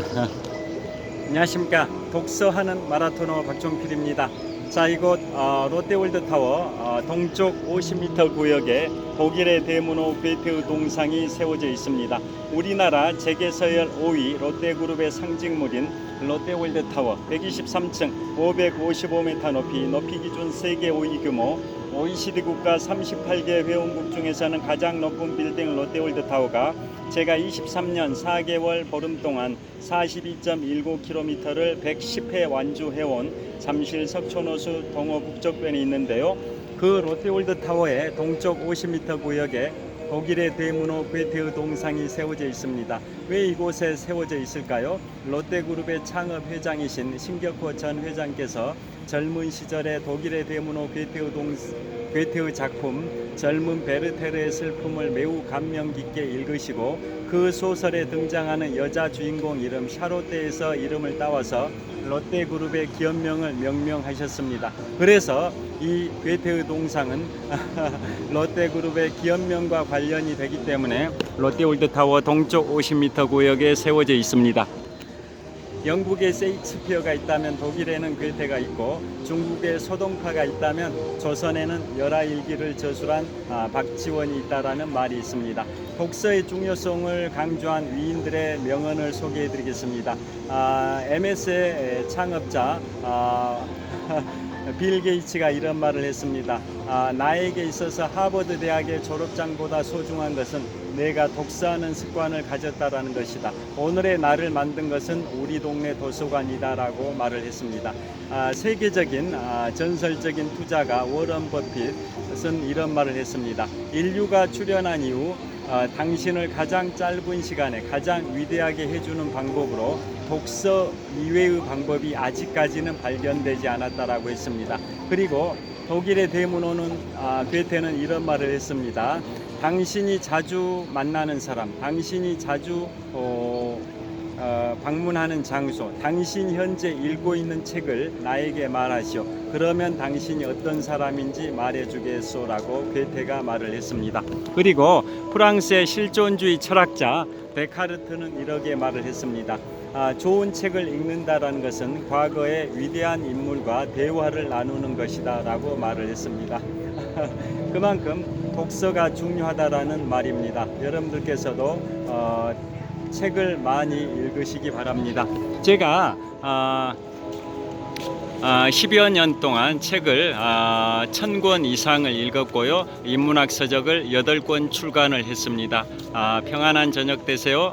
안녕하십니까 독서하는 마라토너 박종필입니다. 자 이곳 어, 롯데월드타워 어, 동쪽 50m 구역에 독일의 대문호 괴테의 동상이 세워져 있습니다. 우리나라 재계서열 5위 롯데그룹의 상징물인 롯데월드타워 123층 555m 높이 높이 기준 세계 5위 규모 OECD 국가 38개 회원국 중에서는 가장 높은 빌딩 롯데월드 타워가 제가 23년 4개월 보름 동안 42.19km를 110회 완주해온 잠실 석촌호수 동호 북쪽변에 있는데요. 그 롯데월드 타워의 동쪽 50m 구역에 독일의 대문호 괴테의 동상이 세워져 있습니다. 왜 이곳에 세워져 있을까요? 롯데그룹의 창업 회장이신 신격호 전 회장께서 젊은 시절에 독일의 대문호 괴테의 동 괴테의 작품 젊은 베르테르의 슬픔을 매우 감명 깊게 읽으시고 그 소설에 등장하는 여자 주인공 이름 샤롯데에서 이름을 따와서 롯데그룹의 기업명을 명명하셨습니다. 그래서 이 괴테의 동상은 롯데그룹의 기업명과 관련이 되기 때문에 롯데월드타워 동쪽 50m 구역에 세워져 있습니다. 영국에 세익스피어가 있다면 독일에는 괴테가 있고 중국에 소동파가 있다면 조선에는 열하일기를 저술한 아, 박지원이 있다라는 말이 있습니다. 독서의 중요성을 강조한 위인들의 명언을 소개해드리겠습니다. 아, MS의 창업자 아, 빌 게이츠가 이런 말을 했습니다. 아, 나에게 있어서 하버드 대학의 졸업장보다 소중한 것은 내가 독서하는 습관을 가졌다라는 것이다. 오늘의 나를 만든 것은 우리 동네 도서관이다라고 말을 했습니다. 아, 세계적인 아, 전설적인 투자가 워런 버핏은 이런 말을 했습니다. 인류가 출현한 이후 어, 당신을 가장 짧은 시간에 가장 위대하게 해주는 방법으로 독서 이외의 방법이 아직까지는 발견되지 않았다라고 했습니다. 그리고 독일의 대문호는 아, 괴테는 이런 말을 했습니다. 당신이 자주 만나는 사람, 당신이 자주 어, 어, 방문하는 장소, 당신 현재 읽고 있는 책을 나에게 말하시오. 그러면 당신이 어떤 사람인지 말해주겠소라고 괴테가 말을 했습니다. 그리고 프랑스의 실존주의 철학자 데카르트는 이렇게 말을 했습니다. 아, 좋은 책을 읽는다라는 것은 과거의 위대한 인물과 대화를 나누는 것이다라고 말을 했습니다. 그만큼 독서가 중요하다라는 말입니다. 여러분들께서도 어, 책을 많이 읽으시기 바랍니다. 제가 아, 아, 10여 년 동안 책을 아, 1000권 이상을 읽었고요. 인문학 서적을 8권 출간을 했습니다. 아, 평안한 저녁 되세요.